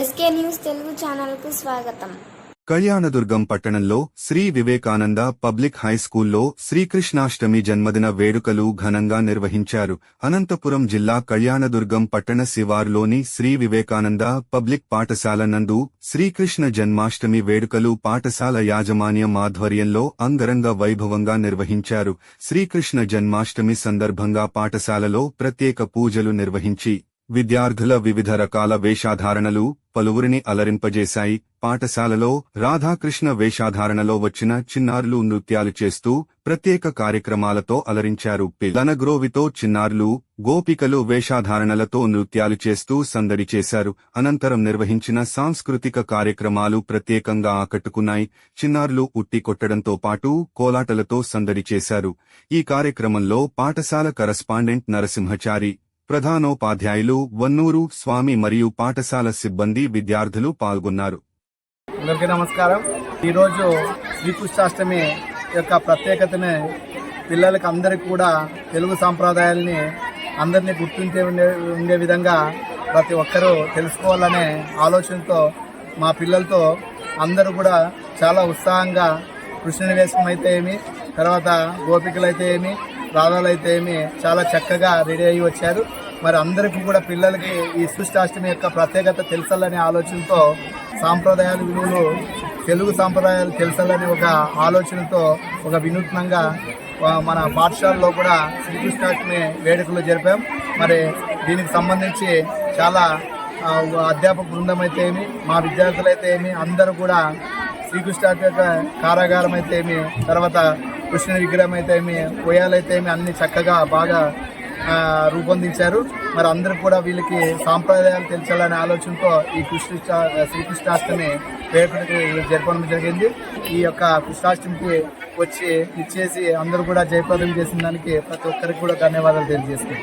SK news Telugu ఛానల్కు స్వాగతం. కళ్యాణదుర్గం పట్టణంలో శ్రీ వివేకానంద పబ్లిక్ హైస్కూల్లో శ్రీకృష్ణాష్టమి జన్మదిన వేడుకలు ఘనంగా నిర్వహించారు. అనంతపురం జిల్లా కళ్యాణదుర్గం పట్టణ శివారులోని శ్రీ వివేకానంద పబ్లిక్ పాఠశాల నందు శ్రీకృష్ణ జన్మాష్టమి వేడుకలు పాఠశాల యాజమాన్యం ఆధ్వర్యంలో అంగరంగ వైభవంగా నిర్వహించారు. శ్రీకృష్ణ జన్మాష్టమి సందర్భంగా పాఠశాలలో ప్రత్యేక పూజలు నిర్వహించి విద్యార్థుల వివిధ రకాల వేషాధారణలు పలువురిని అలరింపజేశాయి. పాఠశాలలో రాధాకృష్ణ వేషాధారణలో వచ్చిన చిన్నారులు నృత్యాలు చేస్తూ ప్రత్యేక కార్యక్రమాలతో అలరించారు. లనగ్రోవితో చిన్నారులు గోపికలు వేషాధారణలతో నృత్యాలు చేస్తూ సందడి చేశారు. అనంతరం నిర్వహించిన సాంస్కృతిక కార్యక్రమాలు ప్రత్యేకంగా ఆకట్టుకున్నాయి. చిన్నారులు ఉట్టి కొట్టడంతో పాటు కోలాటలతో సందడి చేశారు. ఈ కార్యక్రమంలో పాఠశాల కరస్పాండెంట్ నరసింహచారి ప్రధానోపాధ్యాయులు వన్నూరు స్వామి మరియు పాఠశాల సిబ్బంది విద్యార్థులు పాల్గొన్నారు. అందరికీ నమస్కారం. ఈరోజు శ్రీకృష్ణాష్టమి యొక్క ప్రత్యేకతని పిల్లలకి అందరికీ కూడా తెలుగు సాంప్రదాయాల్ని అందరినీ గుర్తించే ఉండే ఉండే విధంగా ప్రతి ఒక్కరూ తెలుసుకోవాలనే ఆలోచనతో మా పిల్లలతో అందరూ కూడా చాలా ఉత్సాహంగా కృష్ణుని వేషం అయితే ఏమి తర్వాత గోపికలు అయితే ఏమి రాధాలు అయితే ఏమి చాలా చక్కగా రెడీ అయ్యి వచ్చారు. మరి అందరికీ కూడా పిల్లలకి ఈ సృష్టాష్టమి యొక్క ప్రత్యేకత తెలుసాలనే ఆలోచనతో సాంప్రదాయాలు విలువలు తెలుగు సాంప్రదాయాలు తెలుసాలనే ఒక ఆలోచనతో ఒక వినూత్నంగా మన పాఠశాలలో కూడా శ్రీకృష్ణాష్టమి వేడుకలు జరిపాం. మరి దీనికి సంబంధించి చాలా అధ్యాపక బృందం అయితే ఏమి మా విద్యార్థులు అయితే ఏమి అందరూ కూడా శ్రీకృష్ణాష్టమి యొక్క కారాగారం అయితే ఏమి తర్వాత కృష్ణ విగ్రహం అయితే ఏమి ఉయ్యాలైతే ఏమి అన్ని చక్కగా బాగా రూపొందించారు. మరి అందరూ కూడా వీళ్ళకి సాంప్రదాయాలు తెలిసాలనే ఆలోచనతో ఈ కృష్ణ శ్రీకృష్ణాష్టమి వేడుకకి జరపడం జరిగింది. ఈ యొక్క కృష్ణాష్టమికి వచ్చి ఇచ్చేసి అందరూ కూడా జయప్రదం చేసిన దానికి ప్రతి ఒక్కరికి కూడా ధన్యవాదాలు తెలియజేస్తున్నాను